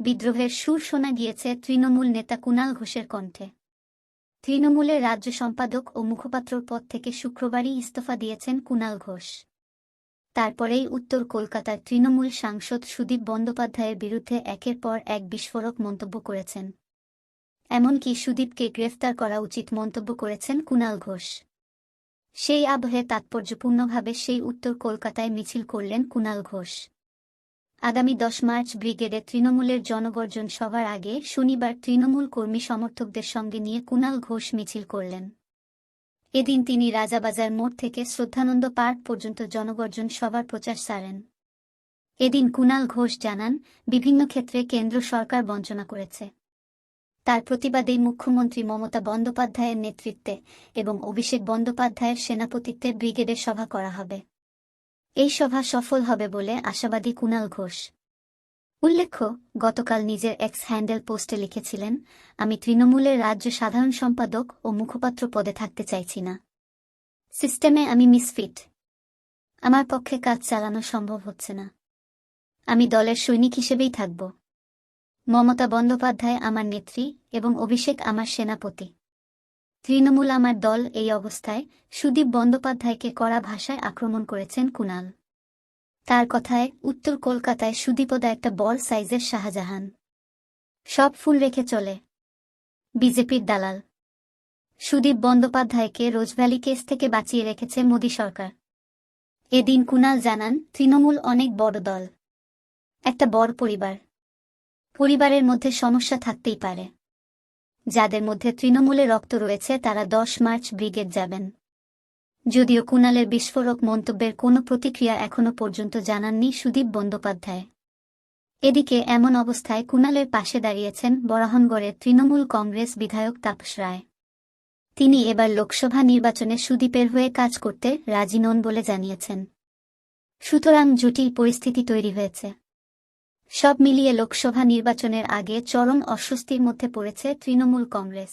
বিদ্রোহের সুর শোনা গিয়েছে তৃণমূল নেতা কুণাল ঘোষের কণ্ঠে। তৃণমূলের রাজ্য সম্পাদক ও মুখপাত্রর পদ থেকে শুক্রবারই ইস্তফা দিয়েছেন কুনাল ঘোষ। তারপরেই উত্তর কলকাতার তৃণমূল সাংসদ সুদীপ বন্দ্যোপাধ্যায়ের বিরুদ্ধে একের পর এক বিস্ফোরক মন্তব্য করেছেন। এমনকি সুদীপকে গ্রেফতার করা উচিত মন্তব্য করেছেন কুণাল ঘোষ। সেই আবহে তাৎপর্যপূর্ণভাবে সেই উত্তর কলকাতায় মিছিল করলেন কুণাল ঘোষ। আগামী দশ মার্চ ব্রিগেডে তৃণমূলের জনগর্জন সভার আগে শনিবার তৃণমূল কর্মী সমর্থকদের সঙ্গে নিয়ে কুণাল ঘোষ মিছিল করলেন। এদিন তিনি রাজাবাজার মোড় থেকে শ্রদ্ধানন্দ পার্ক পর্যন্ত জনগর্জন সভার প্রচার সারেন। এদিন কুনাল ঘোষ জানান, বিভিন্ন ক্ষেত্রে কেন্দ্র সরকার বঞ্চনা করেছে। তার প্রতিবাদেই মুখ্যমন্ত্রী মমতা বন্দ্যোপাধ্যায়ের নেতৃত্বে এবং অভিষেক বন্দ্যোপাধ্যায়ের সেনাপতিত্বে ব্রিগেডের সভা করা হবে। এই সভা সফল হবে বলে আশাবাদী কুণাল ঘোষ। উল্লেখ্য, গতকাল নিজের এক্স হ্যান্ডেল পোস্টে লিখেছিলেন, আমি তৃণমূলের রাজ্য সাধারণ সম্পাদক ও মুখপাত্র পদে থাকতে চাইছি না। সিস্টেমে আমি মিসফিট। আমার পক্ষে কাজ চালানো সম্ভব হচ্ছে না। আমি দলের সৈনিক হিসেবেই থাকব। মমতা বন্দ্যোপাধ্যায় আমার নেত্রী এবং অভিষেক আমার সেনাপতি। তৃণমূল আমার দল এই অবস্থায় সুদীপ বন্দ্যোপাধ্যায়কে কড়া ভাষায় আক্রমণ করেছেন কুনাল। তার কথায় উত্তর কলকাতায় সুদীপদা একটা বড় সাইজের শাহজাহান। সব ফুল রেখে চলে। বিজেপির দালাল। সুদীপ বন্দ্যোপাধ্যায়কে রোজভ্যালি কেস থেকে বাঁচিয়ে রেখেছে মোদী সরকার। এদিন কুনাল জানান, তৃণমূল অনেক বড় দল। একটা বড় পরিবার। পরিবারের মধ্যে সমস্যা থাকতেই পারে। যাদের মধ্যে তৃণমূলে রক্ত রয়েছে তারা দশ মার্চ ব্রিগেড যাবেন। যদিও কুণালের বিস্ফোরক মন্তব্যের কোনো প্রতিক্রিয়া এখনও পর্যন্ত জানাননি সুদীপ বন্দ্যোপাধ্যায়। এদিকে এমন অবস্থায় কুণালের পাশে দাঁড়িয়েছেন বরাহনগড়ের তৃণমূল কংগ্রেস বিধায়ক তাপস রায়। তিনি এবার লোকসভা নির্বাচনে সুদীপের হয়ে কাজ করতে রাজি নন বলে জানিয়েছেন। সুতরাং জটিল পরিস্থিতি তৈরি হয়েছে। সব মিলিয়ে লোকসভা নির্বাচনের আগে চরম অস্বস্তির মধ্যে পড়েছে তৃণমূল কংগ্রেস।